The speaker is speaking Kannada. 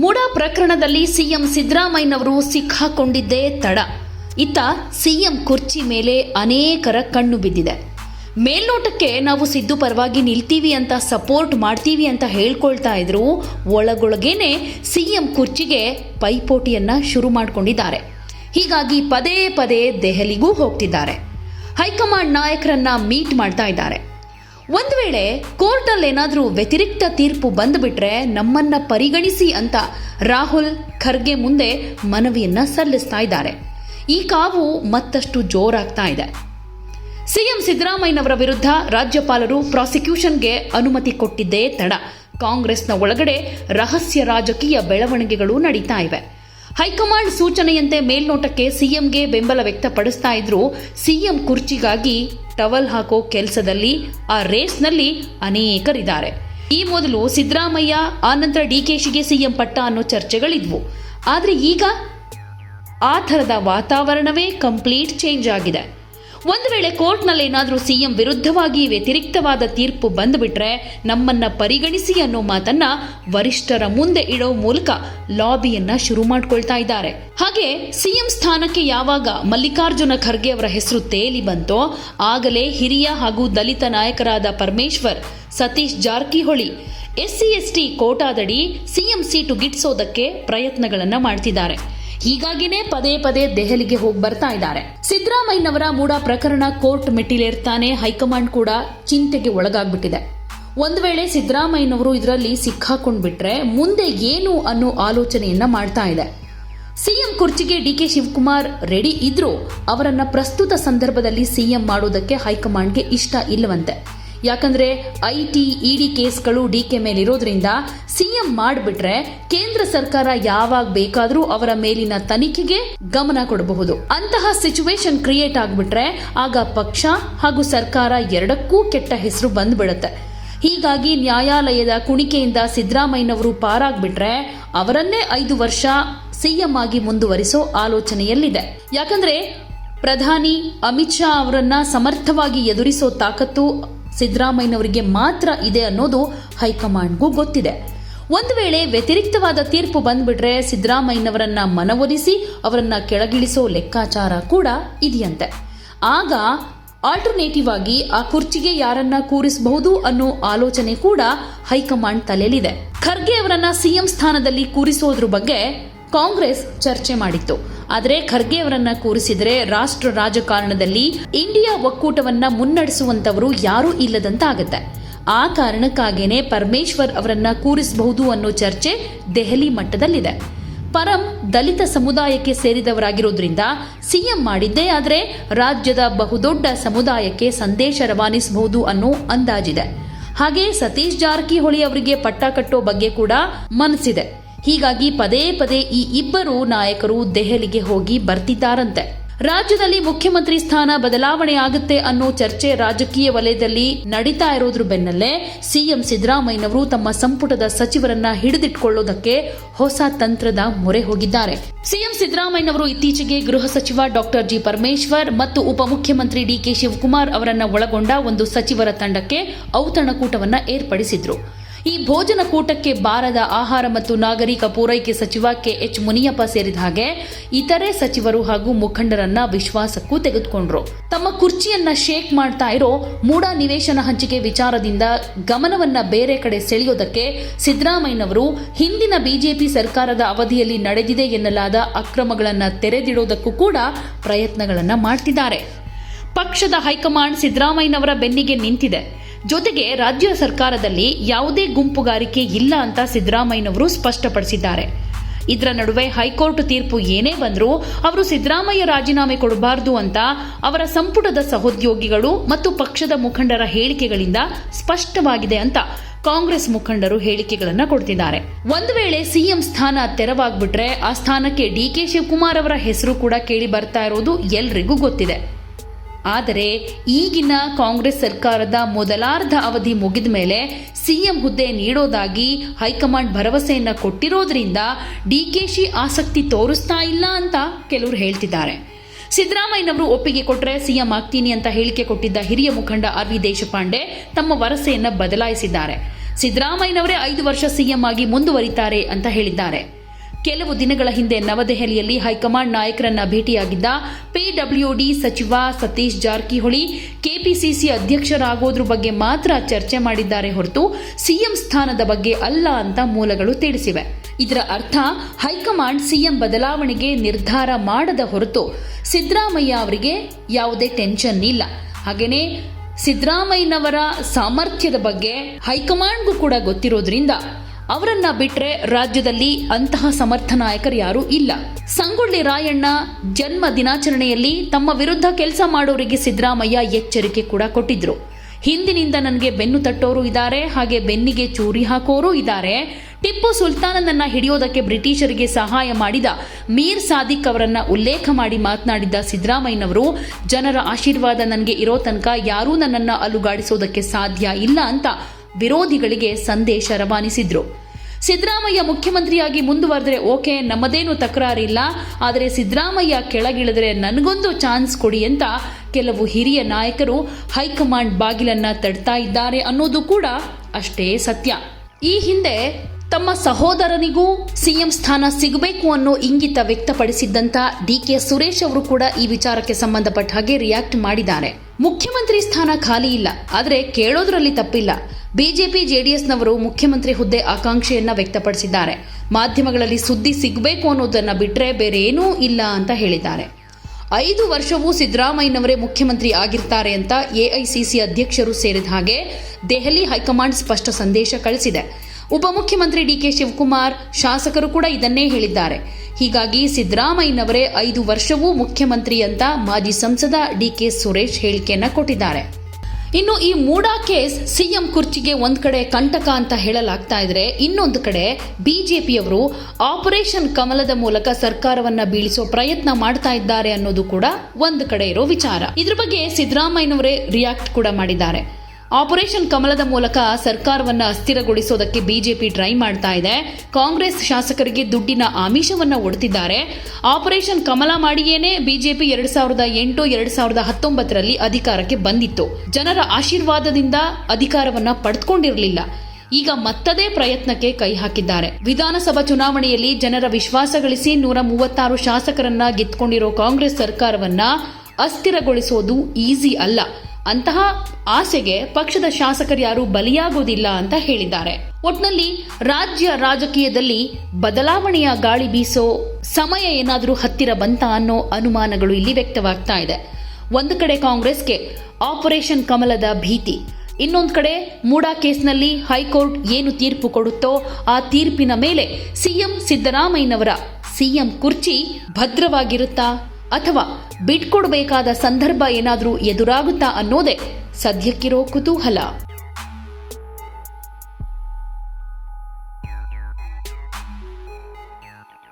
ಮೂಡಾ ಪ್ರಕರಣದಲ್ಲಿ ಸಿಎಂ ಸಿದ್ದರಾಮಯ್ಯನವರು ಸಿಕ್ಕಾಕೊಂಡಿದ್ದೇ ತಡ. ಇತ್ತ ಸಿಎಂ ಕುರ್ಚಿ ಮೇಲೆ ಅನೇಕರ ಕಣ್ಣು ಬಿದ್ದಿದೆ. ಮೇಲ್ನೋಟಕ್ಕೆ ನಾವು ಸಿದ್ದು ಪರವಾಗಿ ನಿಲ್ತೀವಿ ಅಂತ ಸಪೋರ್ಟ್ ಮಾಡ್ತೀವಿ ಅಂತ ಹೇಳ್ಕೊಳ್ತಾ ಇದ್ರು. ಒಳಗೊಳಗೇನೆ ಸಿಎಂ ಕುರ್ಚಿಗೆ ಪೈಪೋಟಿಯನ್ನ ಶುರು ಮಾಡಿಕೊಂಡಿದ್ದಾರೆ. ಹೀಗಾಗಿ ಪದೇ ಪದೇ ದೆಹಲಿಗೂ ಹೋಗ್ತಿದ್ದಾರೆ. ಹೈಕಮಾಂಡ್ ನಾಯಕರನ್ನ ಮೀಟ್ ಮಾಡ್ತಾ ಇದ್ದಾರೆ. ಒಂದು ವೇಳೆ ಕೋರ್ಟಲ್ಲಿ ಏನಾದರೂ ವ್ಯತಿರಿಕ್ತ ತೀರ್ಪು ಬಂದುಬಿಟ್ರೆ ನಮ್ಮನ್ನ ಪರಿಗಣಿಸಿ ಅಂತ ರಾಹುಲ್ ಖರ್ಗೆ ಮುಂದೆ ಮನವಿಯನ್ನ ಸಲ್ಲಿಸ್ತಾ ಇದ್ದಾರೆ. ಈ ಕಾವು ಮತ್ತಷ್ಟು ಜೋರಾಗ್ತಾ ಇದೆ. ಸಿಎಂ ಸಿದ್ದರಾಮಯ್ಯನವರ ವಿರುದ್ಧ ರಾಜ್ಯಪಾಲರು ಪ್ರಾಸಿಕ್ಯೂಷನ್ಗೆ ಅನುಮತಿ ಕೊಟ್ಟಿದ್ದೇ ತಡ. ಕಾಂಗ್ರೆಸ್ನ ಒಳಗಡೆ ರಹಸ್ಯ ರಾಜಕೀಯ ಬೆಳವಣಿಗೆಗಳು ನಡೀತಾ ಇವೆ. ಹೈಕಮಾಂಡ್ ಸೂಚನೆಯಂತೆ ಮೇಲ್ನೋಟಕ್ಕೆ ಸಿಎಂಗೆ ಬೆಂಬಲ ವ್ಯಕ್ತಪಡಿಸ್ತಾ ಇದ್ರು ಸಿಎಂ ಕುರ್ಚಿಗಾಗಿ ಟವಲ್ ಹಾಕೋ ಕೆಲಸದಲ್ಲಿ ಆ ರೇಸ್ನಲ್ಲಿ ಅನೇಕರಿದ್ದಾರೆ. ಈ ಮೊದಲು ಸಿದ್ದರಾಮಯ್ಯ ಆನಂತರ ಡಿಕೆಶಿಗೆ ಸಿಎಂ ಪಟ್ಟ ಅನ್ನೋ ಚರ್ಚೆಗಳಿದ್ವು. ಆದರೆ ಈಗ ಆ ಥರದ ವಾತಾವರಣವೇ ಕಂಪ್ಲೀಟ್ ಚೇಂಜ್ ಆಗಿದೆ. ಒಂದು ವೇಳೆ ಕೋರ್ಟ್ನಲ್ಲಿ ಏನಾದರೂ ಸಿಎಂ ವಿರುದ್ಧವಾಗಿ ವ್ಯತಿರಿಕ್ತವಾದ ತೀರ್ಪು ಬಂದುಬಿಟ್ರೆ ನಮ್ಮನ್ನ ಪರಿಗಣಿಸಿ ಅನ್ನೋ ಮಾತನ್ನ ವರಿಷ್ಠರ ಮುಂದೆ ಇಡೋ ಮೂಲಕ ಲಾಬಿಯನ್ನ ಶುರು ಮಾಡ್ಕೊಳ್ತಾ ಇದ್ದಾರೆ. ಹಾಗೆ ಸಿಎಂ ಸ್ಥಾನಕ್ಕೆ ಯಾವಾಗ ಮಲ್ಲಿಕಾರ್ಜುನ ಖರ್ಗೆ ಅವರ ಹೆಸರು ತೇಲಿ ಬಂತೋ, ಆಗಲೇ ಹಿರಿಯ ಹಾಗೂ ದಲಿತ ನಾಯಕರಾದ ಪರಮೇಶ್ವರ್, ಸತೀಶ್ ಜಾರಕಿಹೊಳಿ, ಎಸ್ಸಿ ಎಸ್ಟಿ ಕೋಟಾದಡಿ ಸಿಎಂ ಸೀಟು ಗಿಟ್ಟಿಸೋದಕ್ಕೆ ಪ್ರಯತ್ನಗಳನ್ನ ಮಾಡ್ತಿದ್ದಾರೆ. ಹೀಗಾಗಿನೇ ಪದೇ ಪದೇ ದೆಹಲಿಗೆ ಹೋಗಿ ಬರ್ತಾ ಇದ್ದಾರೆ. ಸಿದ್ದರಾಮಯ್ಯನವರ ಮೂಡ ಪ್ರಕರಣ ಕೋರ್ಟ್ ಮೆಟ್ಟಿಲೇರ್ತಾನೆ ಹೈಕಮಾಂಡ್ ಕೂಡ ಚಿಂತೆಗೆ ಒಳಗಾಗ್ಬಿಟ್ಟಿದೆ. ಒಂದು ವೇಳೆ ಸಿದ್ದರಾಮಯ್ಯನವರು ಇದರಲ್ಲಿ ಸಿಕ್ಕಾಕೊಂಡ್ಬಿಟ್ರೆ ಮುಂದೆ ಏನು ಅನ್ನೋ ಆಲೋಚನೆಯನ್ನ ಮಾಡ್ತಾ ಇದೆ. ಸಿಎಂ ಕುರ್ಚಿಗೆ ಡಿಕೆ ಶಿವಕುಮಾರ್ ರೆಡಿ ಇದ್ರೂ ಅವರನ್ನ ಪ್ರಸ್ತುತ ಸಂದರ್ಭದಲ್ಲಿ ಸಿಎಂ ಮಾಡೋದಕ್ಕೆ ಹೈಕಮಾಂಡ್ಗೆ ಇಷ್ಟ ಇಲ್ಲವಂತೆ. ಯಾಕಂದ್ರೆ ಐಟಿ ಇಡಿ ಕೇಸ್ಗಳು ಡಿಕೆ ಮೇಲಿರೋದ್ರಿಂದ ಸಿಎಂ ಮಾಡಿಬಿಟ್ರೆ ಕೇಂದ್ರ ಸರ್ಕಾರ ಯಾವಾಗ ಬೇಕಾದರೂ ಅವರ ಮೇಲಿನ ತನಿಖೆಗೆ ಗಮನ ಕೊಡಬಹುದು. ಅಂತಹ ಸಿಚುವೇಶನ್ ಕ್ರಿಯೇಟ್ ಆಗ್ಬಿಟ್ರೆ ಆಗ ಪಕ್ಷ ಹಾಗೂ ಸರ್ಕಾರ ಎರಡಕ್ಕೂ ಕೆಟ್ಟ ಹೆಸರು ಬಂದ್ಬಿಡುತ್ತೆ. ಹೀಗಾಗಿ ನ್ಯಾಯಾಲಯದ ಕುಣಿಕೆಯಿಂದ ಸಿದ್ದರಾಮಯ್ಯನವರು ಪಾರಾಗ್ಬಿಟ್ರೆ ಅವರನ್ನೇ ಐದು ವರ್ಷ ಸಿಎಂ ಆಗಿ ಮುಂದುವರಿಸೋ ಆಲೋಚನೆಯಲ್ಲಿದೆ. ಯಾಕಂದ್ರೆ ಪ್ರಧಾನಿ ಅಮಿತ್ ಶಾ ಅವರನ್ನ ಸಮರ್ಥವಾಗಿ ಎದುರಿಸೋ ತಾಕತ್ತು ಸಿದ್ದರಾಮಯ್ಯನವರಿಗೆ ಮಾತ್ರ ಇದೆ ಅನ್ನೋದು ಹೈಕಮಾಂಡ್ಗೂ ಗೊತ್ತಿದೆ. ಒಂದು ವೇಳೆ ವ್ಯತಿರಿಕ್ತವಾದ ತೀರ್ಪು ಬಂದ್ಬಿಟ್ರೆ ಸಿದ್ದರಾಮಯ್ಯನವರನ್ನ ಮನವೊಲಿಸಿ ಅವರನ್ನ ಕೆಳಗಿಳಿಸೋ ಲೆಕ್ಕಾಚಾರ ಕೂಡ ಇದೆಯಂತೆ. ಆಗ ಆಲ್ಟರ್ನೇಟಿವ್ ಆಗಿ ಆ ಕುರ್ಚಿಗೆ ಯಾರನ್ನ ಕೂರಿಸಬಹುದು ಅನ್ನೋ ಆಲೋಚನೆ ಕೂಡ ಹೈಕಮಾಂಡ್ ತಲೆಯಲ್ಲಿದೆ. ಖರ್ಗೆ ಅವರನ್ನ ಸಿಎಂ ಸ್ಥಾನದಲ್ಲಿ ಕೂರಿಸೋದ್ರ ಬಗ್ಗೆ ಕಾಂಗ್ರೆಸ್ ಚರ್ಚೆ ಮಾಡಿತ್ತು. ಆದರೆ ಖರ್ಗೆ ಅವರನ್ನ ಕೂರಿಸಿದರೆ ರಾಷ್ಟ್ರ ರಾಜಕಾರಣದಲ್ಲಿ ಇಂಡಿಯಾ ಒಕ್ಕೂಟವನ್ನ ಮುನ್ನಡೆಸುವಂತವರು ಯಾರೂ ಇಲ್ಲದಂತಾಗತ್ತೆ. ಆ ಕಾರಣಕ್ಕಾಗೇನೆ ಪರಮೇಶ್ವರ್ ಅವರನ್ನ ಕೂರಿಸಬಹುದು ಅನ್ನೋ ಚರ್ಚೆ ದೆಹಲಿ ಮಟ್ಟದಲ್ಲಿದೆ. ಪರಂ ದಲಿತ ಸಮುದಾಯಕ್ಕೆ ಸೇರಿದವರಾಗಿರೋದ್ರಿಂದ ಸಿಎಂ ಮಾಡಿದ್ದೇ ಆದರೆ ರಾಜ್ಯದ ಬಹುದೊಡ್ಡ ಸಮುದಾಯಕ್ಕೆ ಸಂದೇಶ ರವಾನಿಸಬಹುದು ಅನ್ನೋ ಅಂದಾಜಿದೆ. ಹಾಗೆ ಸತೀಶ್ ಜಾರಕಿಹೊಳಿ ಅವರಿಗೆ ಪಟ್ಟ ಕಟ್ಟೋ ಬಗ್ಗೆ ಕೂಡ ಮನಸ್ಸಿದೆ. ಹೀಗಾಗಿ ಪದೇ ಪದೇ ಈ ಇಬ್ಬರು ನಾಯಕರು ದೆಹಲಿಗೆ ಹೋಗಿ ಬರ್ತಿದ್ದಾರಂತೆ. ರಾಜ್ಯದಲ್ಲಿ ಮುಖ್ಯಮಂತ್ರಿ ಸ್ಥಾನ ಬದಲಾವಣೆ ಆಗುತ್ತೆ ಅನ್ನೋ ಚರ್ಚೆ ರಾಜಕೀಯ ವಲಯದಲ್ಲಿ ನಡೀತಾ ಇರೋದ್ರ ಬೆನ್ನಲ್ಲೇ ಸಿಎಂ ಸಿದ್ದರಾಮಯ್ಯನವರು ತಮ್ಮ ಸಂಪುಟದ ಸಚಿವರನ್ನ ಹಿಡಿದಿಟ್ಕೊಳ್ಳೋದಕ್ಕೆ ಹೊಸ ತಂತ್ರದ ಮೊರೆ ಹೋಗಿದ್ದಾರೆ. ಸಿಎಂ ಸಿದ್ದರಾಮಯ್ಯನವರು ಇತ್ತೀಚೆಗೆ ಗೃಹ ಸಚಿವ ಡಾಕ್ಟರ್ ಜಿ ಪರಮೇಶ್ವರ್ ಮತ್ತು ಉಪಮುಖ್ಯಮಂತ್ರಿ ಡಿಕೆ ಶಿವಕುಮಾರ್ ಅವರನ್ನ ಒಳಗೊಂಡ ಒಂದು ಸಚಿವರ ತಂಡಕ್ಕೆ ಔತಣಕೂಟವನ್ನ ಏರ್ಪಡಿಸಿದ್ರು. ಈ ಭೋಜನ ಕೂಟಕ್ಕೆ ಬಾರದ ಆಹಾರ ಮತ್ತು ನಾಗರಿಕ ಪೂರೈಕೆ ಸಚಿವ ಕೆಎಚ್ ಮುನಿಯಪ್ಪ ಸೇರಿದ ಹಾಗೆ ಇತರೆ ಸಚಿವರು ಹಾಗೂ ಮುಖಂಡರನ್ನ ವಿಶ್ವಾಸಕ್ಕೂ ತೆಗೆದುಕೊಂಡ್ರು. ತಮ್ಮ ಕುರ್ಚಿಯನ್ನ ಶೇಕ್ ಮಾಡ್ತಾ ಇರೋ ಮೂಡ ನಿವೇಶನ ಹಂಚಿಕೆ ವಿಚಾರದಿಂದ ಗಮನವನ್ನ ಬೇರೆ ಕಡೆ ಸೆಳೆಯೋದಕ್ಕೆ ಸಿದ್ದರಾಮಯ್ಯನವರು ಹಿಂದಿನ ಬಿಜೆಪಿ ಸರ್ಕಾರದ ಅವಧಿಯಲ್ಲಿ ನಡೆದಿದೆ ಎನ್ನಲಾದ ಅಕ್ರಮಗಳನ್ನ ತೆರೆದಿಡೋದಕ್ಕೂ ಕೂಡ ಪ್ರಯತ್ನಗಳನ್ನ ಮಾಡ್ತಿದ್ದಾರೆ. ಪಕ್ಷದ ಹೈಕಮಾಂಡ್ ಸಿದ್ದರಾಮಯ್ಯನವರ ಬೆನ್ನಿಗೆ ನಿಂತಿದೆ. ಜೊತೆಗೆ ರಾಜ್ಯ ಸರ್ಕಾರದಲ್ಲಿ ಯಾವುದೇ ಗುಂಪುಗಾರಿಕೆ ಇಲ್ಲ ಅಂತ ಸಿದ್ದರಾಮಯ್ಯನವರು ಸ್ಪಷ್ಟಪಡಿಸಿದ್ದಾರೆ. ಇದರ ನಡುವೆ ಹೈಕೋರ್ಟ್ ತೀರ್ಪು ಏನೇ ಬಂದರೂ ಅವರು ಸಿದ್ದರಾಮಯ್ಯ ರಾಜೀನಾಮೆ ಕೊಡಬಾರದು ಅಂತ ಅವರ ಸಂಪುಟದ ಸಹೋದ್ಯೋಗಿಗಳು ಮತ್ತು ಪಕ್ಷದ ಮುಖಂಡರ ಹೇಳಿಕೆಗಳಿಂದ ಸ್ಪಷ್ಟವಾಗಿದೆ ಅಂತ ಕಾಂಗ್ರೆಸ್ ಮುಖಂಡರು ಹೇಳಿಕೆಗಳನ್ನು ಕೊಡ್ತಿದ್ದಾರೆ. ಒಂದು ವೇಳೆ ಸಿಎಂ ಸ್ಥಾನ ತೆರವಾಗ್ಬಿಟ್ರೆ ಆ ಸ್ಥಾನಕ್ಕೆ ಡಿ ಕೆ ಶಿವಕುಮಾರ್ ಅವರ ಹೆಸರು ಕೂಡ ಕೇಳಿ ಬರ್ತಾ ಇರೋದು ಎಲ್ರಿಗೂ ಗೊತ್ತಿದೆ. ಆದರೆ ಈಗಿನ ಕಾಂಗ್ರೆಸ್ ಸರ್ಕಾರದ ಮೊದಲಾರ್ಧ ಅವಧಿ ಮುಗಿದ ಮೇಲೆ ಸಿಎಂ ಹುದ್ದೆ ನೀಡೋದಾಗಿ ಹೈಕಮಾಂಡ್ ಭರವಸೆಯನ್ನ ಕೊಟ್ಟಿರೋದ್ರಿಂದ ಡಿಕೆಶಿ ಆಸಕ್ತಿ ತೋರಿಸ್ತಾ ಇಲ್ಲ ಅಂತ ಕೆಲವರು ಹೇಳ್ತಿದ್ದಾರೆ. ಸಿದ್ದರಾಮಯ್ಯನವರು ಒಪ್ಪಿಗೆ ಕೊಟ್ಟರೆ ಸಿಎಂ ಆಗ್ತೀನಿ ಅಂತ ಹೇಳಿಕೆ ಕೊಟ್ಟಿದ್ದ ಹಿರಿಯ ಮುಖಂಡ ಆರ್ ವಿ ದೇಶಪಾಂಡೆ ತಮ್ಮ ವರಸೆಯನ್ನ ಬದಲಾಯಿಸಿದ್ದಾರೆ. ಸಿದ್ದರಾಮಯ್ಯನವರೇ ಐದು ವರ್ಷ ಸಿಎಂ ಆಗಿ ಮುಂದುವರಿತಾರೆ ಅಂತ ಹೇಳಿದ್ದಾರೆ. ಕೆಲವು ದಿನಗಳ ಹಿಂದೆ ನವದೆಹಲಿಯಲ್ಲಿ ಹೈಕಮಾಂಡ್ ನಾಯಕರನ್ನ ಭೇಟಿಯಾಗಿದ್ದ ಪಿಡಬ್ಲ್ಯೂಡಿ ಸಚಿವ ಸತೀಶ್ ಜಾರಕಿಹೊಳಿ ಕೆಪಿಸಿಸಿ ಅಧ್ಯಕ್ಷರಾಗೋದ್ರ ಬಗ್ಗೆ ಮಾತ್ರ ಚರ್ಚೆ ಮಾಡಿದ್ದಾರೆ ಹೊರತು ಸಿಎಂ ಸ್ಥಾನದ ಬಗ್ಗೆ ಅಲ್ಲ ಅಂತ ಮೂಲಗಳು ತಿಳಿಸಿವೆ. ಇದರ ಅರ್ಥ ಹೈಕಮಾಂಡ್ ಸಿಎಂ ಬದಲಾವಣೆಗೆ ನಿರ್ಧಾರ ಮಾಡದ ಹೊರತು ಸಿದ್ದರಾಮಯ್ಯ ಅವರಿಗೆ ಯಾವುದೇ ಟೆನ್ಷನ್ ಇಲ್ಲ. ಹಾಗೆಯೇ ಸಿದ್ದರಾಮಯ್ಯನವರ ಸಾಮರ್ಥ್ಯದ ಬಗ್ಗೆ ಹೈಕಮಾಂಡ್ಗೂ ಕೂಡ ಗೊತ್ತಿರೋದ್ರಿಂದ ಅವರನ್ನ ಬಿಟ್ರೆ ರಾಜ್ಯದಲ್ಲಿ ಅಂತಹ ಸಮರ್ಥ ನಾಯಕರು ಯಾರೂ ಇಲ್ಲ. ಸಂಗೊಳ್ಳಿ ರಾಯಣ್ಣ ಜನ್ಮ ದಿನಾಚರಣೆಯಲ್ಲಿ ತಮ್ಮ ವಿರುದ್ಧ ಕೆಲಸ ಮಾಡೋರಿಗೆ ಸಿದ್ದರಾಮಯ್ಯ ಎಚ್ಚರಿಕೆ ಕೂಡ ಕೊಟ್ಟಿದ್ರು. ಹಿಂದಿನಿಂದ ನನಗೆ ಬೆನ್ನು ತಟ್ಟೋರು ಇದ್ದಾರೆ, ಹಾಗೆ ಬೆನ್ನಿಗೆ ಚೂರಿ ಹಾಕೋರು ಇದ್ದಾರೆ. ಟಿಪ್ಪು ಸುಲ್ತಾನನನ್ನ ಹಿಡಿಯೋದಕ್ಕೆ ಬ್ರಿಟಿಷರಿಗೆ ಸಹಾಯ ಮಾಡಿದ ಮೀರ್ ಸಾದಿಕ್ ಅವರನ್ನ ಉಲ್ಲೇಖ ಮಾಡಿ ಮಾತನಾಡಿದ ಸಿದ್ದರಾಮಯ್ಯನವರು, ಜನರ ಆಶೀರ್ವಾದ ನನಗೆ ಇರೋ ತನಕ ಯಾರೂ ನನ್ನನ್ನು ಅಲುಗಾಡಿಸೋದಕ್ಕೆ ಸಾಧ್ಯ ಇಲ್ಲ ಅಂತ ವಿರೋಧಿಗಳಿಗೆ ಸಂದೇಶ ರವಾನಿಸಿದ್ರು. ಸಿದ್ದರಾಮಯ್ಯ ಮುಖ್ಯಮಂತ್ರಿಯಾಗಿ ಮುಂದುವರೆದ್ರೆ ಓಕೆ, ನಮ್ಮದೇನು ತಕರಾರಿಲ್ಲ. ಆದರೆ ಸಿದ್ದರಾಮಯ್ಯ ಕೆಳಗಿಳಿದ್ರೆ ನನಗೊಂದು ಚಾನ್ಸ್ ಕೊಡಿ ಅಂತ ಕೆಲವು ಹಿರಿಯ ನಾಯಕರು ಹೈಕಮಾಂಡ್ ಬಾಗಿಲನ್ನ ತಡ್ತಾ ಇದ್ದಾರೆ ಅನ್ನೋದು ಕೂಡ ಅಷ್ಟೇ ಸತ್ಯ. ಈ ಹಿಂದೆ ತಮ್ಮ ಸಹೋದರನಿಗೂ ಸಿಎಂ ಸ್ಥಾನ ಸಿಗಬೇಕು ಅನ್ನೋ ಇಂಗಿತ ಡಿ ಕೆ ಸುರೇಶ್ ಅವರು ಕೂಡ ಈ ವಿಚಾರಕ್ಕೆ ಸಂಬಂಧಪಟ್ಟ ಹಾಗೆ ರಿಯಾಕ್ಟ್ ಮಾಡಿದ್ದಾರೆ. ಮುಖ್ಯಮಂತ್ರಿ ಸ್ಥಾನ ಖಾಲಿ ಇಲ್ಲ, ಆದರೆ ಕೇಳೋದ್ರಲ್ಲಿ ತಪ್ಪಿಲ್ಲ. ಬಿಜೆಪಿ, ಜೆಡಿಎಸ್ನವರು ಮುಖ್ಯಮಂತ್ರಿ ಹುದ್ದೆ ಆಕಾಂಕ್ಷೆಯನ್ನ ವ್ಯಕ್ತಪಡಿಸಿದ್ದಾರೆ. ಮಾಧ್ಯಮಗಳಲ್ಲಿ ಸುದ್ದಿ ಸಿಗಬೇಕು ಅನ್ನೋದನ್ನು ಬಿಟ್ಟರೆ ಬೇರೆ ಏನೂ ಇಲ್ಲ ಅಂತ ಹೇಳಿದ್ದಾರೆ. ಐದು ವರ್ಷವೂ ಸಿದ್ದರಾಮಯ್ಯನವರೇ ಮುಖ್ಯಮಂತ್ರಿ ಆಗಿರ್ತಾರೆ ಅಂತ ಎಐಸಿಸಿ ಅಧ್ಯಕ್ಷರು ಸೇರಿದ ಹಾಗೆ ದೆಹಲಿ ಹೈಕಮಾಂಡ್ ಸ್ಪಷ್ಟ ಸಂದೇಶ ಕಳಿಸಿದೆ. ಉಪಮುಖ್ಯಮಂತ್ರಿ ಡಿಕೆ ಶಿವಕುಮಾರ್ ಶಾಸಕರು ಕೂಡ ಇದನ್ನೇ ಹೇಳಿದ್ದಾರೆ. ಹೀಗಾಗಿ ಸಿದ್ದರಾಮಯ್ಯನವರೇ ಐದು ವರ್ಷವೂ ಮುಖ್ಯಮಂತ್ರಿ ಅಂತ ಮಾಜಿ ಸಂಸದ ಡಿಕೆ ಸುರೇಶ್ ಹೇಳಿಕೆಯನ್ನ ಕೊಟ್ಟಿದ್ದಾರೆ. ಇನ್ನು ಈ ಮೂಡಾ ಕೇಸ್ ಸಿಎಂ ಕುರ್ಚಿಗೆ ಒಂದ್ ಕಡೆ ಕಂಟಕ ಅಂತ ಹೇಳಲಾಗ್ತಾ ಇದ್ರೆ ಇನ್ನೊಂದು ಕಡೆ ಬಿಜೆಪಿಯವರು ಆಪರೇಷನ್ ಕಮಲದ ಮೂಲಕ ಸರ್ಕಾರವನ್ನ ಬೀಳಿಸೋ ಪ್ರಯತ್ನ ಮಾಡ್ತಾ ಇದ್ದಾರೆ ಅನ್ನೋದು ಕೂಡ ಒಂದು ಕಡೆ ಇರೋ ವಿಚಾರ. ಇದ್ರ ಬಗ್ಗೆ ಸಿದ್ದರಾಮಯ್ಯನವರೇ ರಿಯಾಕ್ಟ್ ಕೂಡ ಮಾಡಿದ್ದಾರೆ. ಆಪರೇಷನ್ ಕಮಲದ ಮೂಲಕ ಸರ್ಕಾರವನ್ನು ಅಸ್ಥಿರಗೊಳಿಸೋದಕ್ಕೆ ಬಿಜೆಪಿ ಟ್ರೈ ಮಾಡ್ತಾ ಇದೆ. ಕಾಂಗ್ರೆಸ್ ಶಾಸಕರಿಗೆ ದುಡ್ಡಿನ ಆಮಿಷವನ್ನ ಒಡ್ತಿದ್ದಾರೆ. ಆಪರೇಷನ್ ಕಮಲ ಮಾಡಿಯೇನೆ ಬಿಜೆಪಿ ಎರಡ್ ಸಾವಿರದ ಎಂಟು, ಎರಡ್ ಸಾವಿರದ ಹತ್ತೊಂಬತ್ತರಲ್ಲಿ ಅಧಿಕಾರಕ್ಕೆ ಬಂದಿತ್ತು. ಜನರ ಆಶೀರ್ವಾದದಿಂದ ಅಧಿಕಾರವನ್ನ ಪಡೆದುಕೊಂಡಿರಲಿಲ್ಲ ಈಗ ಮತ್ತದೇ ಪ್ರಯತ್ನಕ್ಕೆ ಕೈ ಹಾಕಿದ್ದಾರೆ. ವಿಧಾನಸಭಾ ಚುನಾವಣೆಯಲ್ಲಿ ಜನರ ವಿಶ್ವಾಸ ಗಳಿಸಿ ನೂರ ಮೂವತ್ತಾರು ಶಾಸಕರನ್ನ ಗೆದ್ಕೊಂಡಿರೋ ಕಾಂಗ್ರೆಸ್ ಸರ್ಕಾರವನ್ನ ಅಸ್ಥಿರಗೊಳಿಸೋದು ಈಸಿ ಅಲ್ಲ. ಅಂತಹ ಆಸೆಗೆ ಪಕ್ಷದ ಶಾಸಕರು ಯಾರು ಬಲಿಯಾಗೋದಿಲ್ಲ ಅಂತ ಹೇಳಿದ್ದಾರೆ. ಒಟ್ನಲ್ಲಿ ರಾಜ್ಯ ರಾಜಕೀಯದಲ್ಲಿ ಬದಲಾವಣೆಯ ಗಾಳಿ ಬೀಸೋ ಸಮಯ ಏನಾದರೂ ಹತ್ತಿರ ಬಂತ ಅನ್ನೋ ಅನುಮಾನಗಳು ಇಲ್ಲಿ ವ್ಯಕ್ತವಾಗ್ತಾ ಇದೆ. ಒಂದು ಕಡೆ ಕಾಂಗ್ರೆಸ್ಗೆ ಆಪರೇಷನ್ ಕಮಲದ ಭೀತಿ, ಇನ್ನೊಂದು ಕಡೆ ಮೂಡಾ ಕೇಸ್ನಲ್ಲಿ ಹೈಕೋರ್ಟ್ ಏನು ತೀರ್ಪು ಕೊಡುತ್ತೋ ಆ ತೀರ್ಪಿನ ಮೇಲೆ ಸಿಎಂ ಸಿದ್ದರಾಮಯ್ಯನವರ ಸಿಎಂ ಕುರ್ಚಿ ಭದ್ರವಾಗಿರುತ್ತಾ? ಅಥವಾ ಬಿಟ್ಕೊಡ್ಬೇಕಾದ ಸಂದರ್ಭ ಏನಾದರೂ ಎದುರಾಗುತ್ತಾ ಅನ್ನೋದೇ ಸದ್ಯಕ್ಕಿರೋ ಕುತೂಹಲ.